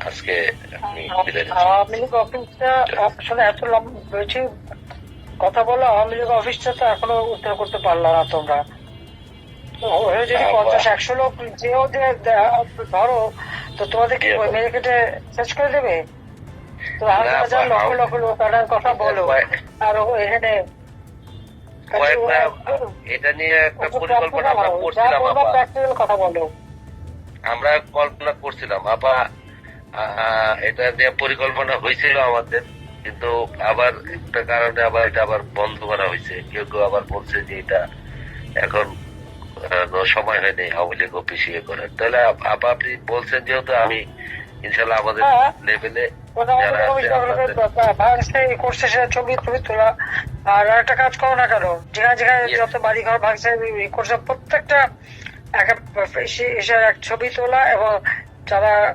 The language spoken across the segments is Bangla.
আজকে আওয়ামী লীগ অফিসটা আসলে এত বেশি কথা বলো আওয়ামী লীগ অফিসটা তো এখনও উদ্ধার করতে পারল না তোমরা। যদি পঞ্চাশ একশো লোক যেও যে ধরো তো তোমাদের কি জি, ওই আপা। মেরে কেটে শেষ করে দেবে? তো হাজার হাজার লক্ষ লক্ষ লোক আনার কথা বলো। আর এখানে এটা নিয়ে একটা পরিকল্পনা আমরা করছিলাম কল্পনা করছিলাম আপা আহ, এটা নিয়ে পরিকল্পনা হয়েছিল আমাদের কিন্তু আবার একটা কারণে আবার এটা আবার বন্ধ করা হয়েছে। কেউ কেউ আবার বলছে যে এটা এখন সময় হয়নি আওয়ামী লীগ অফিস ইয়ে করার। তাহলে আপ- আপা আপনি বলছেন যেহেতু আমি ইনশাল্লাহ আমাদের হ্যাঁ। লেভেলে ছবি তোলা আর একটা কাজ করো না কেন যেখানে যেখানে যত বাড়ি ঘর ভাঙছে করছে প্রত্যেকটা এক ছবি তোলা এবং যারা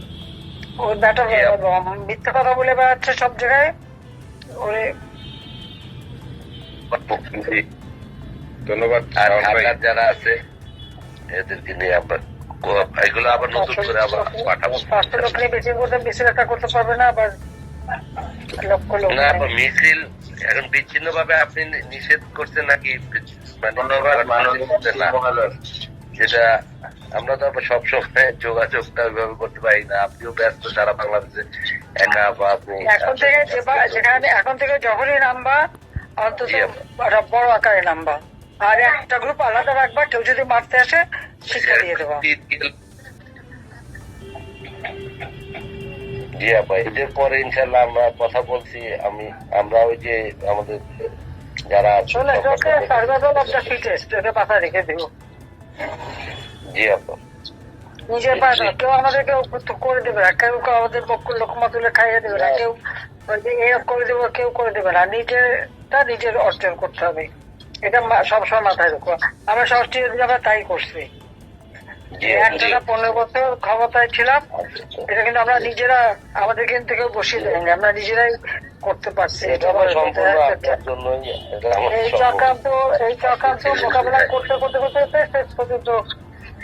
ওই ব্যাটার. মিথ্যা কথা বলে বেড়াচ্ছে সব জায়গায়। ওরে। ধন্যবাদ আর যারা আছে এদেরকে নিয়ে আমরা কো- এগুলো আবার নতুন করে আবার পাঠাবো। পাঁচশো লোক নিয়ে বেশি করতে বেশি একটা করতে পারবে না আবার না মিছিল এখন বিচ্ছিন্ন ভাবে আপনি নিষেধ করছেন নাকি? মানে না। যেটা আমরা তো সবসময় যোগাযোগটা ওইভাবে করতে পারি না। আপনিও ব্যস্ত সারা বাংলাদেশে। একা বা আপনি এখন থেকে যেখানে এখন থেকে যখনই নামবা অন্তত একটা বড় আকারে নামবা আর একটা গ্রুপ আলাদা রাখবা কেউ যদি মারতে আসে শিক্ষা দিয়ে দেবা। জি আপা এদের পরে ইনশাল্লাহ আমরা কথা বলছি আমি আমরা ওই যে আমাদের যারা আছে সার্ভাইভাল অফ দ্য ফিটেস্ট এটা মাথায় রেখে দিও। জি আপা। নিজের পায়ে দাও। কেউ আমাদেরকে করে দেবে না। কেউ কেউ আমাদের পক্ষ লোকমা তুলে খাইয়ে দেবে না। কেউ ওই করে দেবে কেউ করে দেবে না। নিজেরটা নিজের অর্জন করতে হবে। এটা সবসময় মাথায় রাখো। আমরা ষষ্ঠী আমরা তাই করছি। একটানা পনেরো বছর ক্ষমতায় ছিলাম এটা কিন্তু আমরা নিজেরা আমাদের কিন্তু কেউ বসিয়ে দেয়নি। আমরা নিজেরাই করতে পারছি। এই চক্রান্ত এই চক্রান্ত মোকাবেলা করতে করতে করতে শেষ পর্যন্ত।